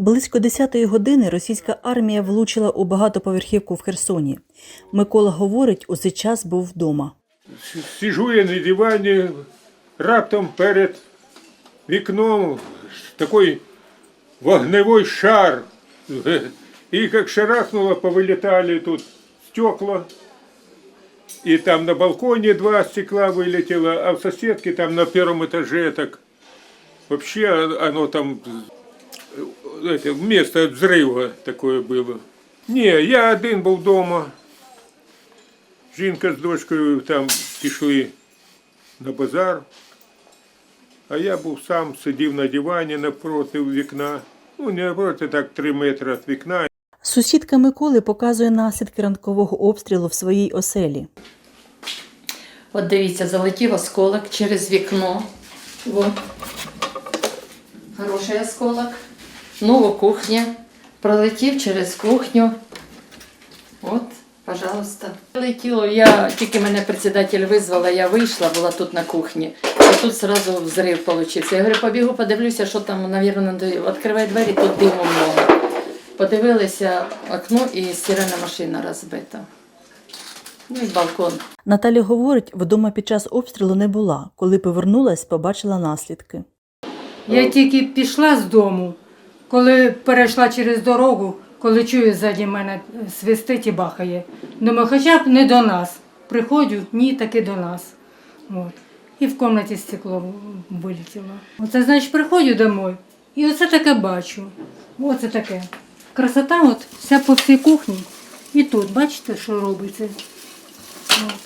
Близько 10-ї години російська армія влучила у багатоповерхівку в Херсоні. Микола говорить, у цей час був вдома. Сижу я на дивані, раптом перед вікном такий вогневий шар. І як шарахнуло, повилітали тут стекла. И там на балконе два стекла вылетело, а в соседке там на первом этаже так вообще оно там э, это, место взрыва такое было. Не, я один був вдома. Жінка з дочкою там пішли на базар, а я був сам, сидів на дивані напроти вікна. Ну, не напроти, так три метри від вікна. Сусідка Миколи показує наслідки ранкового обстрілу в своїй оселі. От дивіться, залетів осколок через вікно. Вот. Хороший осколок. Нова кухня. Пролетів через кухню. От, пожалуйста. Летіло, я тільки мене председатель визвала, я вийшла, була тут на кухні. І тут сразу взрив получився. Я говорю, побігу, подивлюся, що там, мабуть, відкривай двері, тут диму много. Подивилися окно і стиральна машина розбита. Ну і балкон. Наталя говорить, вдома під час обстрілу не була. Коли повернулась, побачила наслідки. Я тільки пішла з дому, коли перейшла через дорогу, коли чую ззаді мене свистить і бахає. Думаю, хоча б не до нас. Приходжу, ні, таки до нас. От. І в кімнаті стекло вилетіло. Оце, значить, приходжу домой і оце таке бачу. Оце таке. Красота от вся по всій кухні. І тут, бачите, що робиться. От.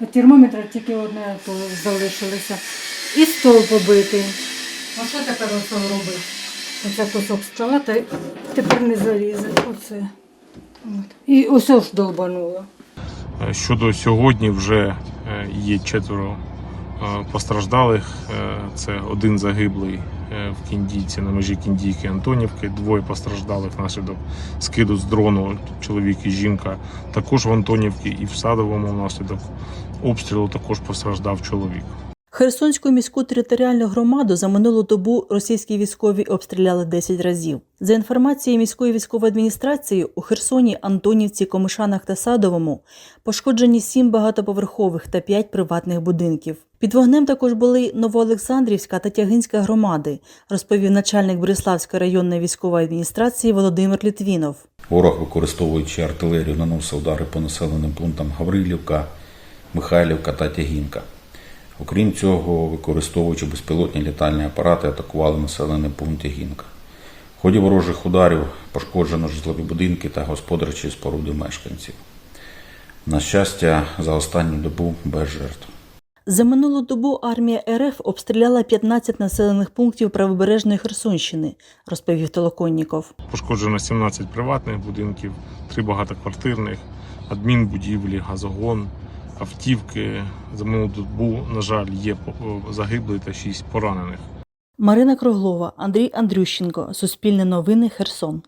А термометра тільки одне залишилося. І стол побитий. А що тепер оце робити? Оце кусок стола, та тепер не залізе. Оце. І ось ж долбануло. Е, Щодо сьогодні вже е, є четверо е, постраждалих. Це один загиблий в Кіндійці на межі Кіндійки Антонівки, двоє постраждалих внаслідок скиду з дрону, чоловік і жінка, також в Антонівці і в Садовому внаслідок обстрілу також постраждав чоловік. Херсонську міську територіальну громаду за минулу добу російські військові обстріляли 10 разів. За інформацією міської військової адміністрації, у Херсоні, Антонівці, Комишанах та Садовому пошкоджені 7 багатоповерхових та 5 приватних будинків. Під вогнем також були Новоолександрівська та Тягинська громади, розповів начальник Бориславської районної військової адміністрації Володимир Літвінов. Ворог, використовуючи артилерію, наносив удари по населеним пунктам Гаврилівка, Михайлівка та Тягінка. Окрім цього, використовуючи безпілотні літальні апарати, атакували населений пункт Тягінка. В ході ворожих ударів пошкоджено житлові будинки та господарчі споруди мешканців. На щастя, за останню добу без жертв. За минулу добу армія РФ обстріляла 15 населених пунктів правобережної Херсонщини, розповів Толоконніков. Пошкоджено 17 приватних будинків, 3 багатоквартирних, адмінбудівлі, газогон, автівки. За минулу добу, на жаль, є загиблі та 6 поранених. Марина Круглова, Андрій Андрющенко, Суспільне новини, Херсон.